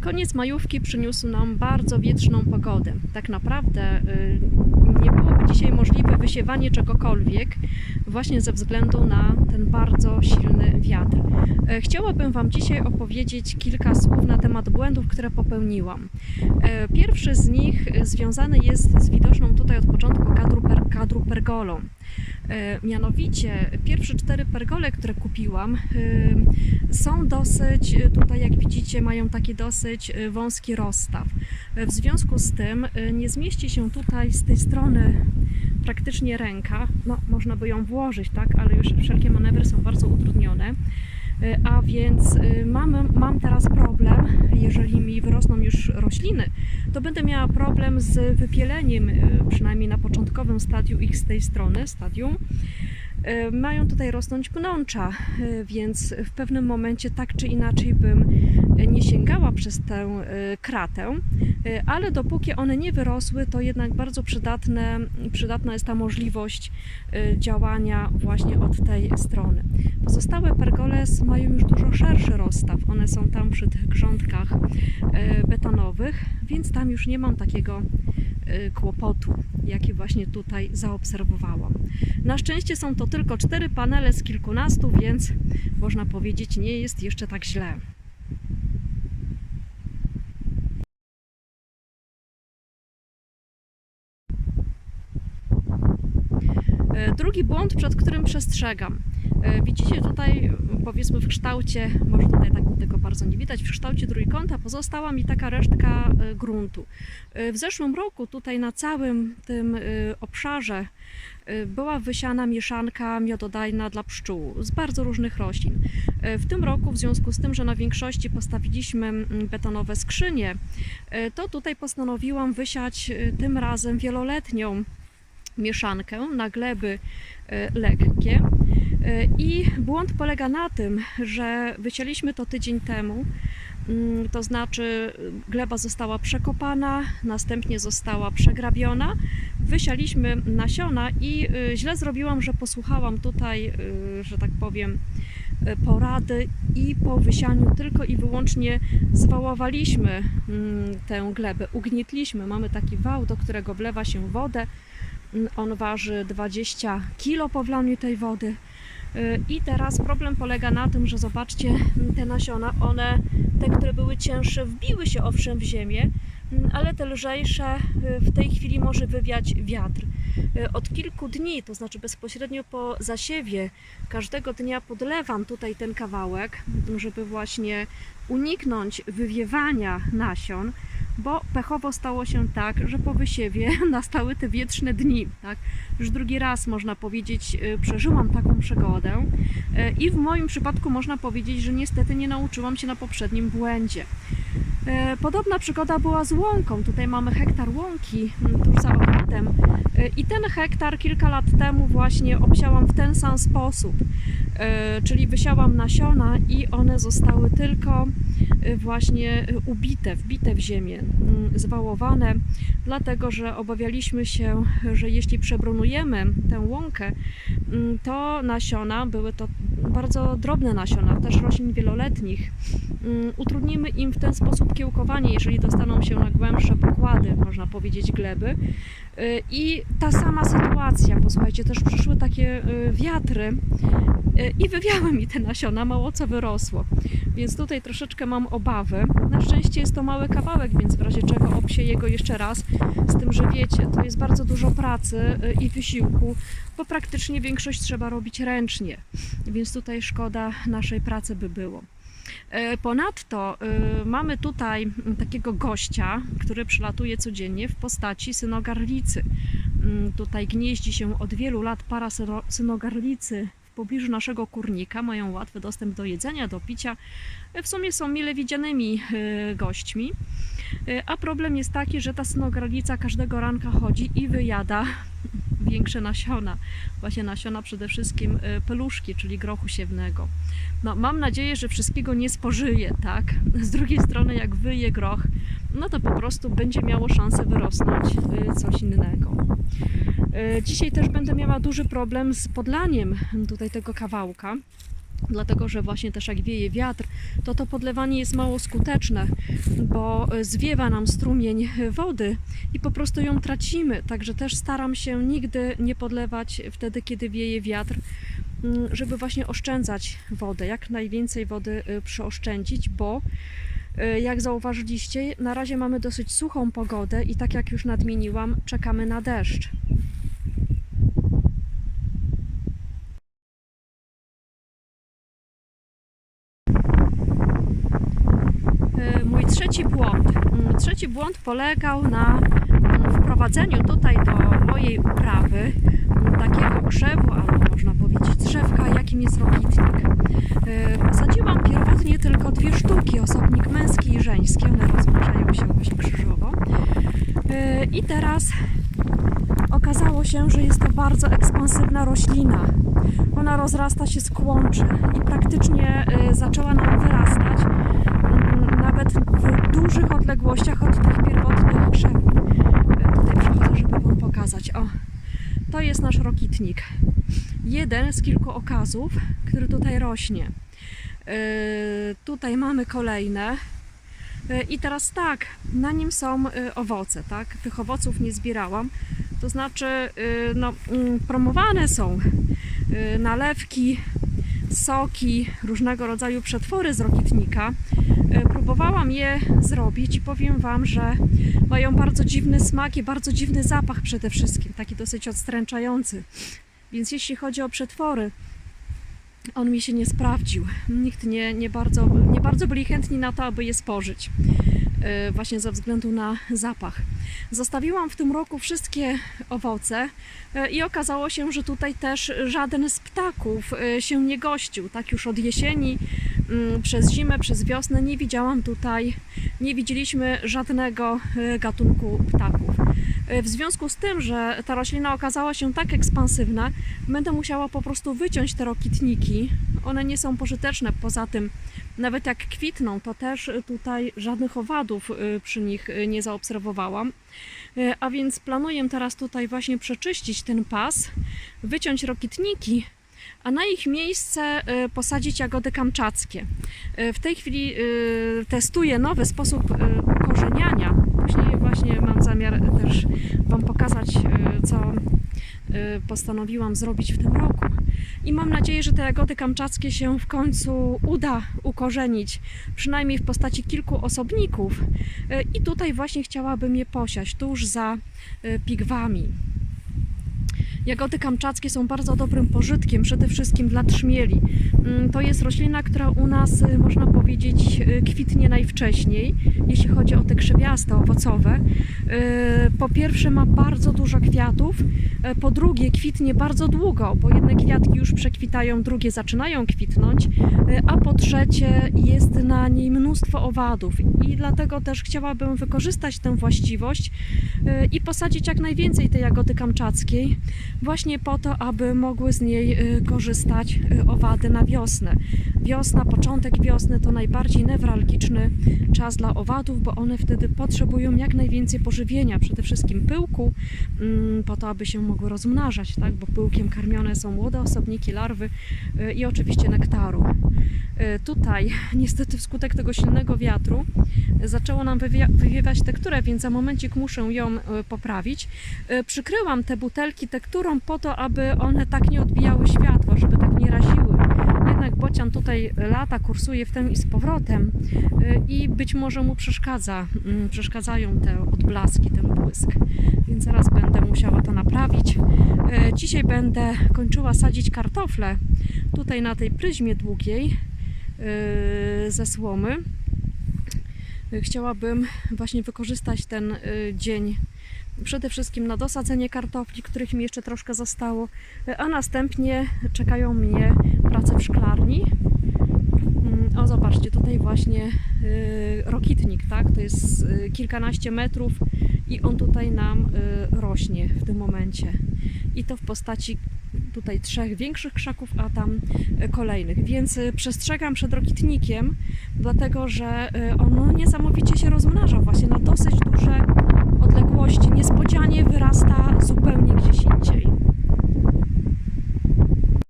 Koniec majówki przyniósł nam bardzo wietrzną pogodę. Tak naprawdę y, nie byłoby dzisiaj możliwe wysiewanie czegokolwiek właśnie ze względu na ten bardzo silny wiatr. E, Chciałabym Wam dzisiaj opowiedzieć kilka słów na temat błędów, które popełniłam. E, Pierwszy z nich e, związany jest z widoczną tutaj od początku kadru, per, kadru pergolą. Mianowicie pierwsze cztery pergole, które kupiłam, e, są dosyć, e, tutaj jak widzicie, mają taki dosyć e, wąski rozstaw. E, W związku z tym e, nie zmieści się tutaj z tej strony praktycznie ręka. No, można by ją włożyć, tak, ale już wszelkie manewry są bardzo utrudnione. E, A więc e, mam, mam teraz problem, jeżeli mi wyrosną już rośliny, to będę miała problem z wypieleniem, e, przynajmniej na początkowym stadium ich z tej strony, stadium. E, Mają tutaj rosnąć pnącza, e, więc w pewnym momencie tak czy inaczej bym nie sięgała przez tę e, kratę, ale dopóki one nie wyrosły, to jednak bardzo przydatne, przydatna jest ta możliwość działania właśnie od tej strony. Pozostałe pergoles mają już dużo szerszy rozstaw. One są tam przy tych grządkach betonowych, więc tam już nie mam takiego kłopotu, jaki właśnie tutaj zaobserwowałam. Na szczęście są to tylko cztery panele z kilkunastu, więc można powiedzieć, nie jest jeszcze tak źle. Drugi błąd, przed którym przestrzegam. E, Widzicie tutaj, powiedzmy w kształcie, może tutaj tak tego bardzo nie widać, w kształcie trójkąta pozostała mi taka resztka e, gruntu. E, W zeszłym roku tutaj na całym tym e, obszarze e, była wysiana mieszanka miododajna dla pszczół z bardzo różnych roślin. E, W tym roku, w związku z tym, że na większości postawiliśmy betonowe skrzynie, e, to tutaj postanowiłam wysiać e, tym razem wieloletnią mieszankę na gleby e, lekkie. E, I błąd polega na tym, że wycięliśmy to tydzień temu, mm, to znaczy gleba została przekopana, następnie została przegrabiona, wysialiśmy nasiona i e, źle zrobiłam, że posłuchałam tutaj, że tak powiem, porady i po wysianiu tylko i wyłącznie zwałowaliśmy mm, tę glebę, ugnietliśmy. Mamy taki wał, do którego wlewa się wodę. On waży 20 kg po wlaniu tej wody. Y, I teraz problem polega na tym, że zobaczcie, te nasiona, one, te, które były cięższe, wbiły się owszem w ziemię, ale te lżejsze y, w tej chwili może wywiać wiatr. Y, Od kilku dni, to znaczy bezpośrednio po zasiewie, każdego dnia podlewam tutaj ten kawałek, żeby właśnie uniknąć wywiewania nasion, bo pechowo stało się tak, że po wysiewie nastały te wietrzne dni. Tak? Już drugi raz można powiedzieć, y, przeżyłam taką przygodę y, i w moim przypadku można powiedzieć, że niestety nie nauczyłam się na poprzednim błędzie. E, Podobna przygoda była z łąką. Tutaj mamy hektar łąki m, tuż za ogrodem. E, I ten hektar kilka lat temu właśnie obsiałam w ten sam sposób. E, Czyli wysiałam nasiona i one zostały tylko właśnie e, ubite, wbite w ziemię, m, zwałowane, dlatego że obawialiśmy się, że jeśli przebronujemy tę łąkę, m, to nasiona, były to bardzo drobne nasiona, też roślin wieloletnich, mm, utrudnimy im w ten sposób kiełkowanie, jeżeli dostaną się na głębsze pokłady, można powiedzieć, gleby. Y, I ta sama sytuacja, posłuchajcie, też przyszły takie y, wiatry y, i wywiały mi te nasiona, mało co wyrosło. Więc tutaj troszeczkę mam obawy. Na szczęście jest to mały kawałek, więc w razie czego obsieję go jeszcze raz. Z tym, że wiecie, to jest bardzo dużo pracy y, i wysiłku, bo praktycznie większość trzeba robić ręcznie. Więc tutaj szkoda naszej pracy by było. E, Ponadto y, mamy tutaj takiego gościa, który przylatuje codziennie w postaci synogarlicy. Mm, Tutaj gnieździ się od wielu lat para syno- synogarlicy pobliżu naszego kurnika, mają łatwy dostęp do jedzenia, do picia. E, W sumie są mile widzianymi y, gośćmi. Y, A problem jest taki, że ta synogarlica każdego ranka chodzi i wyjada większe nasiona. Właśnie nasiona przede wszystkim y, peluszki, czyli grochu siewnego. No, mam nadzieję, że wszystkiego nie spożyje, tak? Z drugiej strony, jak wyje groch, no to po prostu będzie miało szansę wyrosnąć y, coś innego. Y, Dzisiaj też będę miała duży problem z podlaniem tutaj tego kawałka. Dlatego, że właśnie też jak wieje wiatr, to to podlewanie jest mało skuteczne, bo e, zwiewa nam strumień wody i po prostu ją tracimy. Także też staram się nigdy nie podlewać wtedy, kiedy wieje wiatr, mm, żeby właśnie oszczędzać wodę, jak najwięcej wody y, przeoszczędzić, bo y, jak zauważyliście, na razie mamy dosyć suchą pogodę i tak jak już nadmieniłam, czekamy na deszcz. Y, Mój trzeci błąd. Mm, Trzeci błąd polegał na mm, wprowadzeniu tutaj do mojej uprawy takiego krzewu, albo można powiedzieć drzewka, jakim jest rokitnik. Posadziłam pierwotnie tylko dwie sztuki, osobnik męski i żeński, one rozmnażają się właśnie krzyżowo. Y, I teraz okazało się, że jest to bardzo ekspansywna roślina. Ona rozrasta się z kłączy i praktycznie y, zaczęła nam wyrastać mm, nawet w dużych odległościach od tych pierwotnych krzewów. Tutaj przechodzę, żeby Wam pokazać. O, to jest nasz rokitnik. Jeden z kilku okazów, który tutaj rośnie. Y, Tutaj mamy kolejne. Y, I teraz tak, na nim są y, owoce, tak? Tych owoców nie zbierałam. To znaczy, y, no, mm, promowane są y, nalewki, soki, różnego rodzaju przetwory z rokitnika. Y, Próbowałam je zrobić i powiem Wam, że mają bardzo dziwny smak i bardzo dziwny zapach przede wszystkim, taki dosyć odstręczający. Więc jeśli chodzi o przetwory, on mi się nie sprawdził. Nikt nie, nie, bardzo, nie bardzo byli chętni na to, aby je spożyć. Y, Właśnie ze względu na zapach. Zostawiłam w tym roku wszystkie owoce y, i okazało się, że tutaj też żaden z ptaków y, się nie gościł. Tak już od jesieni, mm, przez zimę, przez wiosnę nie widziałam tutaj, nie widzieliśmy żadnego gatunku ptaków. Y, W związku z tym, że ta roślina okazała się tak ekspansywna, będę musiała po prostu wyciąć te rokitniki. One nie są pożyteczne. Poza tym, nawet jak kwitną, to też tutaj żadnych owadów y, przy nich y, nie zaobserwowałam. A więc planuję teraz tutaj właśnie przeczyścić ten pas, wyciąć rokitniki, a na ich miejsce posadzić jagody kamczackie. W tej chwili testuję nowy sposób ukorzeniania. Później właśnie mam zamiar też Wam pokazać, y, co y, postanowiłam zrobić w tym roku. I mam nadzieję, że te jagody kamczackie się w końcu uda ukorzenić, przynajmniej w postaci kilku osobników. Y, I tutaj właśnie chciałabym je posiać, tuż za pigwami. Jagody kamczackie są bardzo dobrym pożytkiem, przede wszystkim dla trzmieli. Mm, To jest roślina, która u nas, y, można powiedzieć, y, kwitnie najwcześniej, jeśli chodzi o te krzewiaste, owocowe. Y, Po pierwsze ma bardzo dużo kwiatów, po drugie kwitnie bardzo długo, bo jedne kwiatki już przekwitają, drugie zaczynają kwitnąć, a po trzecie jest na niej mnóstwo owadów i dlatego też chciałabym wykorzystać tę właściwość i posadzić jak najwięcej tej jagody kamczackiej, właśnie po to, aby mogły z niej korzystać owady na wiosnę. Wiosna, początek wiosny to najbardziej newralgiczny czas dla owadów, bo one wtedy potrzebują jak najwięcej pożywienia, przede wszystkim pyłku, mm, po to, aby się mogły rozmnażać, tak? bo pyłkiem karmione są młode osobniki, larwy y, i oczywiście nektaru. Y, Tutaj niestety wskutek tego silnego wiatru zaczęło nam wywiewać tekturę, więc za momencik muszę ją y, poprawić. Przykryłam te butelki tekturą po to, aby one tak nie odbijały światła, żeby tak nie raziły. Jednak bocian tutaj lata, kursuje w tym i z powrotem y, i być może mu przeszkadza, mm, przeszkadzają te odblaski, ten błysk. Więc zaraz będę musiała to naprawić. Y, Dzisiaj będę kończyła sadzić kartofle tutaj na tej pryzmie długiej y, ze słomy. Chciałabym właśnie wykorzystać ten dzień przede wszystkim na dosadzenie kartofli, których mi jeszcze troszkę zostało, a następnie czekają mnie prace w szklarni. Mm, O, zobaczcie, tutaj właśnie y, rokitnik, tak? To jest y, kilkanaście metrów i on tutaj nam y, rośnie w tym momencie. I to w postaci tutaj trzech większych krzaków, a tam kolejnych. Więc przestrzegam przed rokitnikiem, dlatego że on niesamowicie się rozmnaża właśnie na dosyć duże odległości. Niespodzianie wyrasta zupełnie gdzieś indziej.